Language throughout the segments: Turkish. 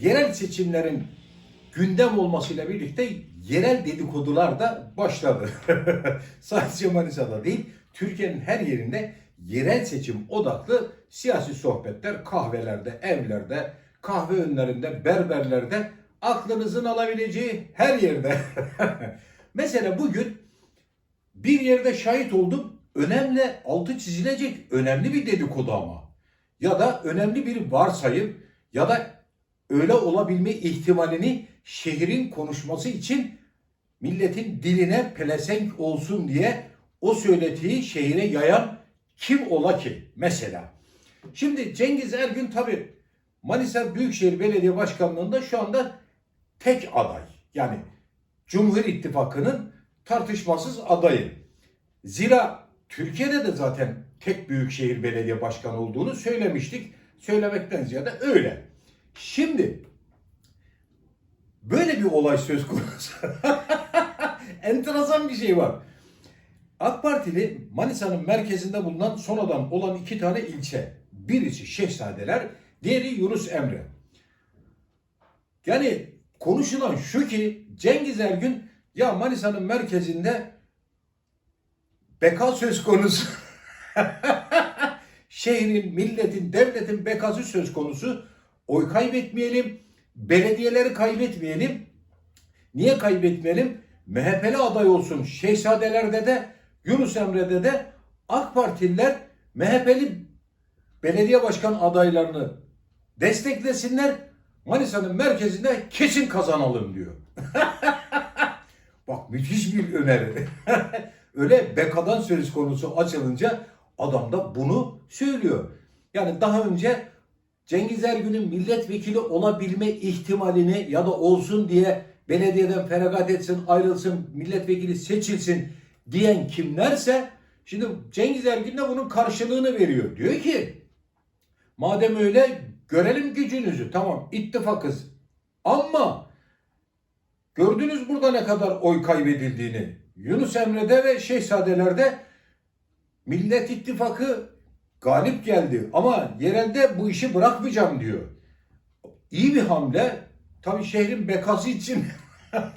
yerel seçimlerin gündem olmasıyla birlikte yerel dedikodular da başladı. Sadece Manisa'da değil, Türkiye'nin her yerinde yerel seçim odaklı siyasi sohbetler kahvelerde, evlerde, kahve önlerinde, berberlerde aklınızın alabileceği her yerde. Mesela bugün bir yerde şahit oldum. Önemli, altı çizilecek önemli bir dedikodu ama. Ya da önemli bir varsayım ya da öyle olabilme ihtimalini şehrin konuşması için milletin diline pelesenk olsun diye o söyletiyi şehire yayan kim ola ki mesela? Şimdi Cengiz Ergün tabi Manisa Büyükşehir Belediye Başkanlığı'nda şu anda tek aday. Yani Cumhur İttifakı'nın tartışmasız adayı. Zira Türkiye'de de zaten tek büyükşehir belediye başkanı olduğunu söylemiştik. Söylemekten ziyade öyle. Şimdi böyle bir olay söz konusu. Enteresan bir şey var. AK Partili Manisa'nın merkezinde bulunan sonradan olan iki tane ilçe. Birisi Şehzadeler, diğeri Yunus Emre. Yani konuşulan şu ki Cengiz Ergün ya Manisa'nın merkezinde beka söz konusu. Şehrin, milletin, devletin bekası söz konusu. Oy kaybetmeyelim, belediyeleri kaybetmeyelim. Niye kaybetmeyelim? MHP'li aday olsun. Şehzadelerde de, Yunus Emre'de de AK Partililer MHP'li belediye başkan adaylarını desteklesinler. Manisa'nın merkezinde kesin kazanalım diyor. Bak müthiş bir öneri. Öyle bekadan söz konusu açılınca adam da bunu söylüyor. Yani daha önce Cengiz Ergün'ün milletvekili olabilme ihtimalini ya da olsun diye belediyeden feragat etsin, ayrılsın, milletvekili seçilsin diyen kimlerse şimdi Cengiz Ergün de bunun karşılığını veriyor. Diyor ki madem öyle görelim gücünüzü. Tamam ittifakız. Ama gördünüz burada ne kadar oy kaybedildiğini. Yunus Emre'de ve Şehzadeler'de Millet İttifakı galip geldi. Ama yerelde bu işi bırakmayacağım diyor. İyi bir hamle. Tabii şehrin bekası için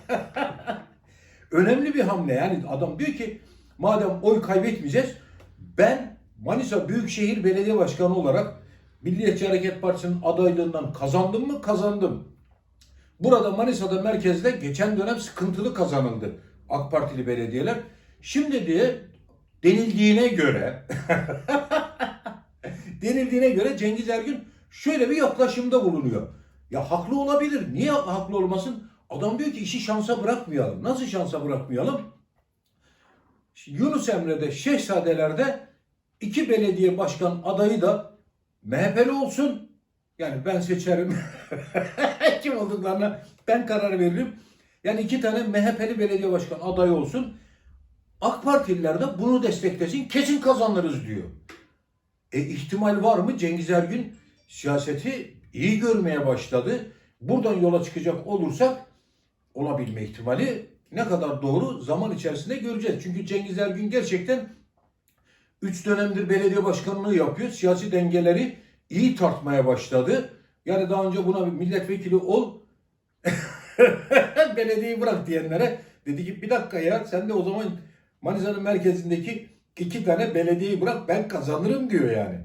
önemli bir hamle. Yani adam diyor ki madem oy kaybetmeyeceğiz ben Manisa Büyükşehir Belediye Başkanı olarak Milliyetçi Hareket Partisi'nin adaylığından kazandım mı? Kazandım. Burada Manisa'da merkezde geçen dönem sıkıntılı kazanıldı AK Partili belediyeler. Şimdi diye denildiğine göre denildiğine göre Cengiz Ergün şöyle bir yaklaşımda bulunuyor. Ya haklı olabilir. Niye haklı olmasın? Adam diyor ki işi şansa bırakmayalım. Nasıl şansa bırakmayalım? Yunus Emre'de, Şehzadeler'de iki belediye başkan adayı da MHP'li olsun. Yani ben seçerim. Kim olduklarına ben karar veririm. Yani iki tane MHP'li belediye başkan adayı olsun. AK Partililer de bunu desteklesin. Kesin kazanırız diyor. E ihtimal var mı? Cengiz Ergün siyaseti iyi görmeye başladı. Buradan yola çıkacak olursak olabilme ihtimali ne kadar doğru zaman içerisinde göreceğiz. Çünkü Cengiz Ergün gerçekten 3 dönemdir belediye başkanlığı yapıyor. Siyasi dengeleri iyi tartmaya başladı. Yani daha önce buna milletvekili ol belediyeyi bırak diyenlere dedi ki bir dakika ya sen de o zaman Manisa'nın merkezindeki iki tane belediyeyi bırak ben kazanırım diyor yani.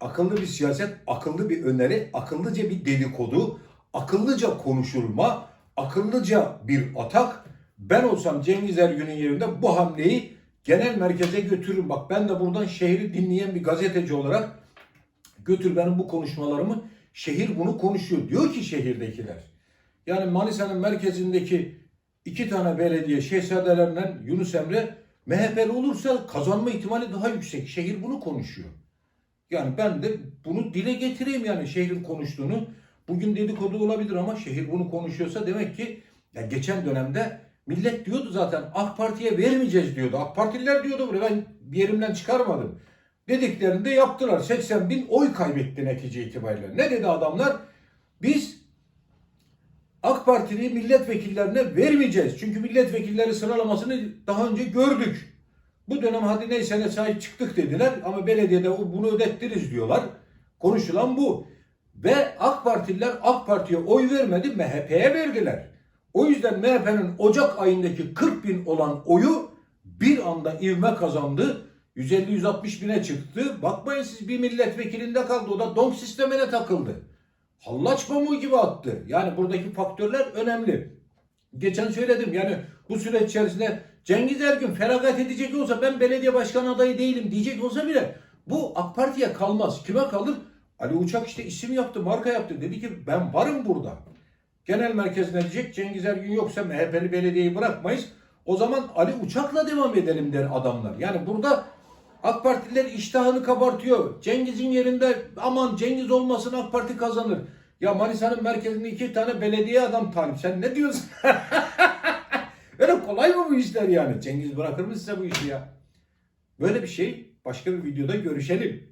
Akıllı bir siyaset, akıllı bir öneri, akıllıca bir dedikodu, akıllıca konuşulma, akıllıca bir atak. Ben olsam Cengiz Ergün'ün yerinde bu hamleyi genel merkeze götürürüm. Bak ben de buradan şehri dinleyen bir gazeteci olarak götür benim bu konuşmalarımı. Şehir bunu konuşuyor. Diyor ki şehirdekiler. Yani Manisa'nın merkezindeki iki tane belediye Şehzadelerle Yunus Emre MHP'li olursa kazanma ihtimali daha yüksek. Şehir bunu konuşuyor. Yani ben de bunu dile getireyim yani şehrin konuştuğunu. Bugün dedikodu olabilir ama şehir bunu konuşuyorsa demek ki ya geçen dönemde millet diyordu zaten AK Parti'ye vermeyeceğiz diyordu. AK Partililer diyordu bunu ben bir yerimden çıkarmadım. Dediklerini de yaptılar. 80 bin oy kaybetti netice itibariyle. Ne dedi adamlar? Biz AK Partili milletvekillerine vermeyeceğiz. Çünkü milletvekilleri sıralamasını daha önce gördük. Bu dönem hadi neyse ne sahip çıktık dediler ama belediyede bunu ödettiriz diyorlar. Konuşulan bu. Ve AK Partililer AK Parti'ye oy vermedi MHP'ye verdiler. O yüzden MHP'nin Ocak ayındaki 40 bin olan oyu bir anda ivme kazandı. 150-160 bine çıktı. Bakmayın siz bir milletvekilinde kaldı. O da donk sistemine takıldı. Hallaç pamuğu gibi attı. Yani buradaki faktörler önemli. Geçen söyledim yani bu süreç içerisinde Cengiz Ergün feragat edecek olsa ben belediye başkan adayı değilim diyecek olsa bile bu AK Parti'ye kalmaz. Kime kalır? Ali Uçak işte isim yaptı, marka yaptı. Dedi ki ben varım burada. Genel merkezine diyecek Cengiz Ergün yoksa MHP'li belediyeyi bırakmayız. O zaman Ali Uçak'la devam edelim der adamlar. Yani burada AK Partililer iştahını kabartıyor. Cengiz'in yerinde aman Cengiz olmasın AK Parti kazanır. Ya Manisa'nın merkezinde iki tane belediye adam talip. Sen ne diyorsun? Öyle kolay mı bu işler yani? Cengiz bırakır mı size bu işi ya? Böyle bir şey başka bir videoda görüşelim.